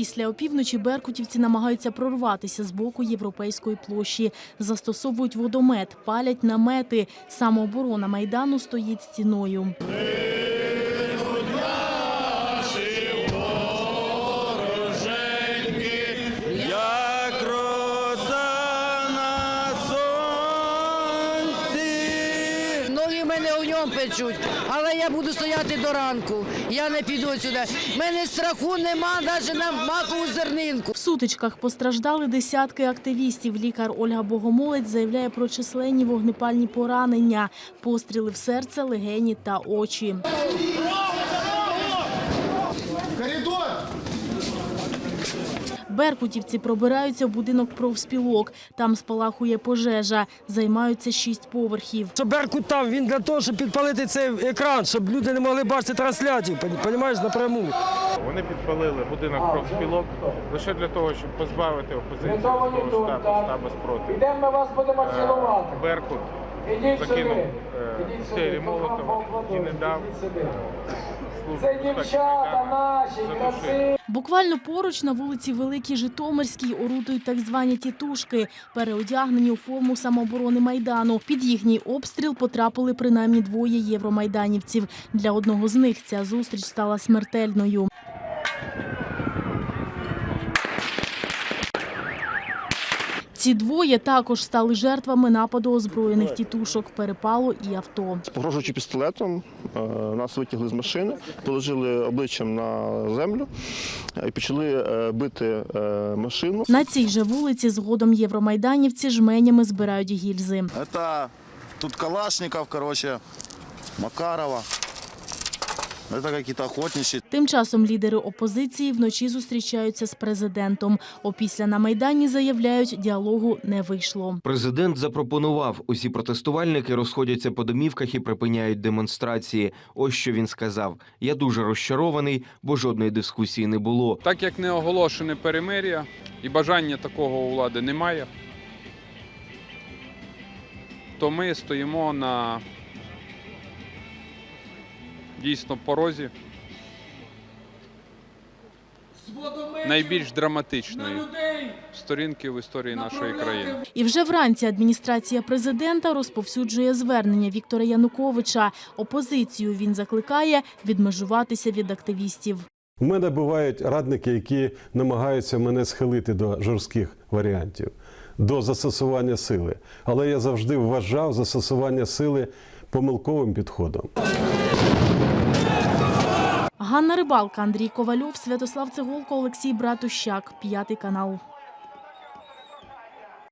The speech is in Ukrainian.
Після опівночі беркутівці намагаються прорватися з боку європейської площі. Застосовують водомет, палять намети. Самооборона майдану стоїть стіною. Ноги у ньому печуть, але я буду стояти до ранку. Я не піду сюди. Мене страху нема навіть на макову зернинку. В сутичках постраждали десятки активістів. Лікар Ольга Богомолець заявляє про численні вогнепальні поранення, постріли в серце, легені та очі. Беркутівці пробираються в будинок профспілок. Там спалахує пожежа. Займаються шість поверхів. Що Беркут там, він для того, щоб підпалити цей екран, щоб люди не могли бачити трансляцію, розумієш, напряму. Вони підпалили будинок профспілок лише для того, щоб позбавити опозицію свого штабу, штабу спротиву. Йдемо ми вас будемо Е, цілувати. Беркут закинув сюди. Молотова і не дав службу безпеки. Буквально поруч на вулиці Великій Житомирській орудують так звані тітушки, переодягнені у форму самооборони Майдану. Під їхній обстріл потрапили принаймні двоє євромайданівців. Для одного з них ця зустріч стала смертельною. Ці двоє також стали жертвами нападу озброєних тітушок, перепалу і авто. Погрожуючи пістолетом, е, нас витягли з машини, положили обличчям на землю е, і почали е, бити машину. На цій же вулиці згодом євромайданівці жменями збирають гільзи. Это тут Калашников, короче, Макарова. Это какие-то охотничьи. Тим часом лідери опозиції вночі зустрічаються з президентом. Опісля на майдані заявляють, діалогу не вийшло. Президент запропонував, усі протестувальники розходяться по домівках і припиняють демонстрації. Ось що він сказав: я дуже розчарований, бо жодної дискусії не було. Так як не оголошене перемир'я і бажання такого у влади немає, то ми стоїмо на дійсно порозі найбільш драматичної сторінки в історії нашої країни. І вже вранці адміністрація президента розповсюджує звернення Віктора Януковича. Опозицію він закликає відмежуватися від активістів. У мене бувають радники, які намагаються мене схилити до жорстких варіантів, до застосування сили. Але я завжди вважав застосування сили помилковим підходом. Ганна Рибалка, Андрій Ковальов, Святослав Цеголко, Олексій Братущак. П'ятий канал.